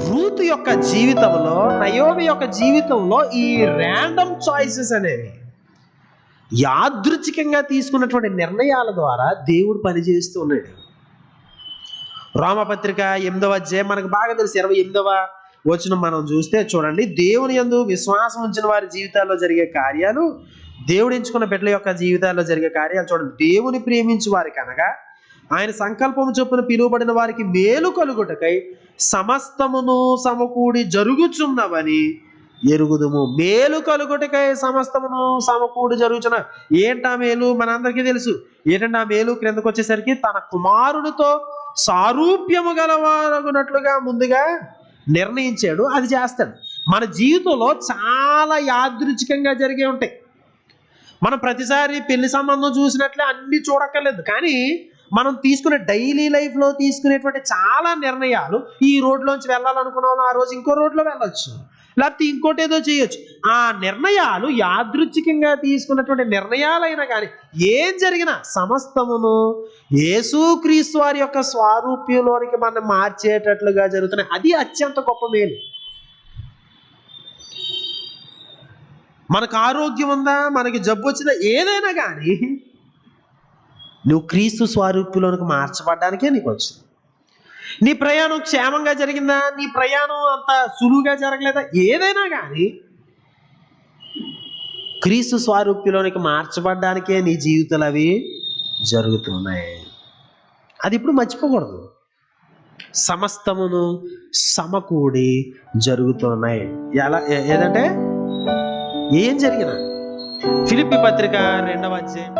Ruth యొక్క జీవితంలో Naomi యొక్క జీవితంలో ఈ ర్యాండమ్ చాయిసెస్ అనేవి యాదృచ్ఛికంగా తీసుకున్నటువంటి నిర్ణయాల ద్వారా దేవుడు పనిచేస్తూ ఉన్నాడు. రామపత్రిక ఎనిమిదవ అధ్యాయం మనకు బాగా తెలుసు ఇరవై ఎనిమిదవ వచ్చిన మనం చూస్తే చూడండి దేవుని యందు విశ్వాసం ఉంచిన వారి జీవితాల్లో జరిగే కార్యాలు దేవుడు ఎంచుకున్న బిడ్డల యొక్క జీవితాల్లో జరిగే కార్యాలు చూడండి దేవుని ప్రేమించు వారికి అనగా ఆయన సంకల్పం చొప్పున పిలువబడిన వారికి మేలు కలుగుటకై సమస్తమును సమకూడి జరుగుచున్నవని ఎరుగుదుము. మేలు కలుగుటకై సమస్తమును సమకూడి జరుగుచున్న ఏంటా మేలు? మనందరికీ తెలుసు. ఏంటంటే ఆ మేలు క్రిందకు వచ్చేసరికి తన కుమారునితో సారూప్యము గలవారగునట్లుగా ముందుగా నిర్ణయించాడు. అది చేస్తాడు. మన జీవితంలో చాలా యాదృచ్ఛికంగా జరిగే ఉంటాయి. మనం ప్రతిసారి పెళ్ళి సంబంధం చూసినట్లే అన్ని చూడక్కర్లేదు. కానీ మనం తీసుకునే డైలీ లైఫ్లో తీసుకునేటువంటి చాలా నిర్ణయాలు ఈ రోడ్లోంచి వెళ్ళాలనుకున్న వాళ్ళు ఆ రోజు ఇంకో రోడ్లో వెళ్ళొచ్చు. లేకపోతే ఇంకోటి ఏదో చేయొచ్చు. ఆ నిర్ణయాలు యాదృచ్ఛికంగా తీసుకున్నటువంటి నిర్ణయాలైనా కానీ ఏం జరిగినా సమస్తమును యేసుక్రీస్తు వారి యొక్క స్వారూప్యంలోనికి మనం మార్చేటట్లుగా జరుగుతున్నాయి. అది అత్యంత గొప్ప మేలు. మనకు ఆరోగ్యం ఉందా? మనకి జబ్బు వచ్చిందా? ఏదైనా కానీ నువ్వు క్రీస్తు స్వరూపులోనికి మార్చబడ్డానికే నీకు వచ్చింది. నీ ప్రయాణం క్షేమంగా జరిగిందా? నీ ప్రయాణం అంత సులువుగా జరగలేదా? ఏదైనా కానీ క్రీస్తు స్వారూప్యలోనికి మార్చబడ్డానికే నీ జీవితాలు అవి జరుగుతున్నాయి. అది ఇప్పుడు మర్చిపోకూడదు. సమస్తమును సమకూడి జరుగుతున్నాయి. ఎలా? ఏదంటే? ఏం జరిగిన? ఫిలిపి పత్రిక రెండవ అధ్యాయం.